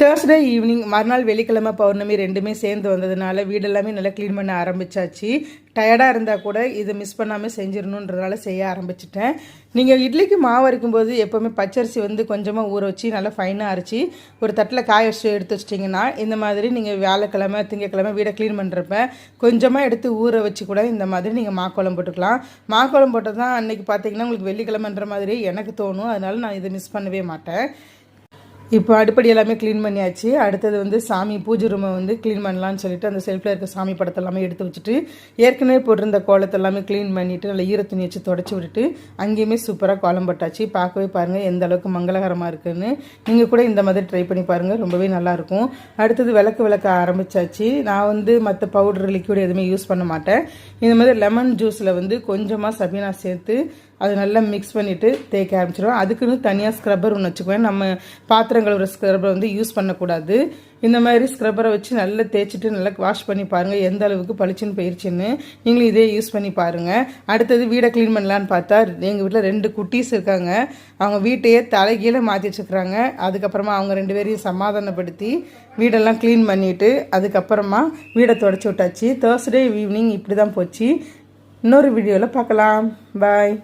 Thursday evening மறுநாள் வெள்ளிக்கிழமை பௌர்ணமி ரெண்டுமே சேர்ந்து வந்ததுனால வீடெல்லாமே நல்லா க்ளீன் பண்ண ஆரம்பிச்சாச்சு. டயர்டாக இருந்தால் கூட இதை மிஸ் பண்ணாமல் செஞ்சிடணுன்றதால செய்ய ஆரம்பிச்சிட்டேன். நீங்கள் இட்லிக்கு மாவு அரைக்கும்போது எப்போவுமே பச்சரிசி வந்து கொஞ்சமாக ஊற வச்சு நல்லா ஃபைனாக அரைச்சி ஒரு தட்டில் காய வச்சு எடுத்து வச்சிட்டிங்கன்னா இந்த மாதிரி நீங்கள் வியாழக்கிழமை திங்கக்கிழமை வீடை க்ளீன் பண்ணுறப்ப கொஞ்சமாக எடுத்து ஊற வச்சு கூட இந்த மாதிரி நீங்கள் மாக்கோளம் போட்டுக்கலாம். மாக்கோளம் போட்டது தான் அன்றைக்கி பார்த்தீங்கன்னா உங்களுக்கு வெள்ளிக்கிழமைன்ற மாதிரி எனக்கு தோணும். அதனால நான் இதை மிஸ் பண்ணவே மாட்டேன். இப்போ அடுப்படி எல்லாமே க்ளீன் பண்ணியாச்சு. அடுத்தது வந்து சாமி பூஜை ரூமை வந்து க்ளீன் பண்ணலாம்னு சொல்லிட்டு அந்த செல்ஃபில் இருக்க சாமி படத்தை எல்லாமே எடுத்து வச்சுட்டு ஏற்கனவே போட்டிருந்த கோலத்தை எல்லாமே க்ளீன் பண்ணிவிட்டு நல்லா ஈர துணி வச்சு தொடச்சி விட்டுட்டு அங்கேயுமே சூப்பராக கோலம் போட்டாச்சு. பார்க்கவே பாருங்கள் எந்த அளவுக்கு மங்களகரமாக இருக்குதுன்னு நீங்கள் கூட இந்த மாதிரி ட்ரை பண்ணி பாருங்கள் ரொம்பவே நல்லாயிருக்கும் அடுத்தது விளக்கு விளக்க ஆரம்பிச்சாச்சு. நான் வந்து மற்ற பவுடர் லிக்விட் எதுவுமே யூஸ் பண்ண மாட்டேன். இந்த மாதிரி லெமன் ஜூஸில் வந்து கொஞ்சமாக சபீனா சேர்த்து அதை நல்லா மிக்ஸ் பண்ணிவிட்டு தேய்க்க ஆரம்பிச்சிடுவோம் அதுக்குன்னு தனியாக ஸ்க்ரப்பர் ஒன்று வச்சுக்குவேன். நம்ம பாத்திரங்கள் ஒரு ஸ்க்ரப்பரை வந்து யூஸ் பண்ணக்கூடாது. இந்த மாதிரி ஸ்க்ரப்பரை வச்சு நல்லா தேய்ச்சிட்டு நல்லா வாஷ் பண்ணி பாருங்கள் எந்த அளவுக்கு பளிச்சுன்னு போயிடுச்சுன்னு நீங்களும் இதே யூஸ் பண்ணி பாருங்கள் அடுத்தது வீடை க்ளீன் பண்ணலான்னு பார்த்தா எங்கள் வீட்டில் ரெண்டு குட்டீஸ் இருக்காங்க. அவங்க வீட்டையே தலைகீழே மாற்றி வச்சுக்கிறாங்க அதுக்கப்புறமா அவங்க ரெண்டு பேரையும் சமாதானப்படுத்தி வீடெல்லாம் க்ளீன் பண்ணிவிட்டு அதுக்கப்புறமா வீடை தொடச்சி விட்டாச்சு. தேர்ஸ்டே ஈவினிங் இப்படி தான் போச்சு. இன்னொரு வீடியோவில் பார்க்கலாம். பாய்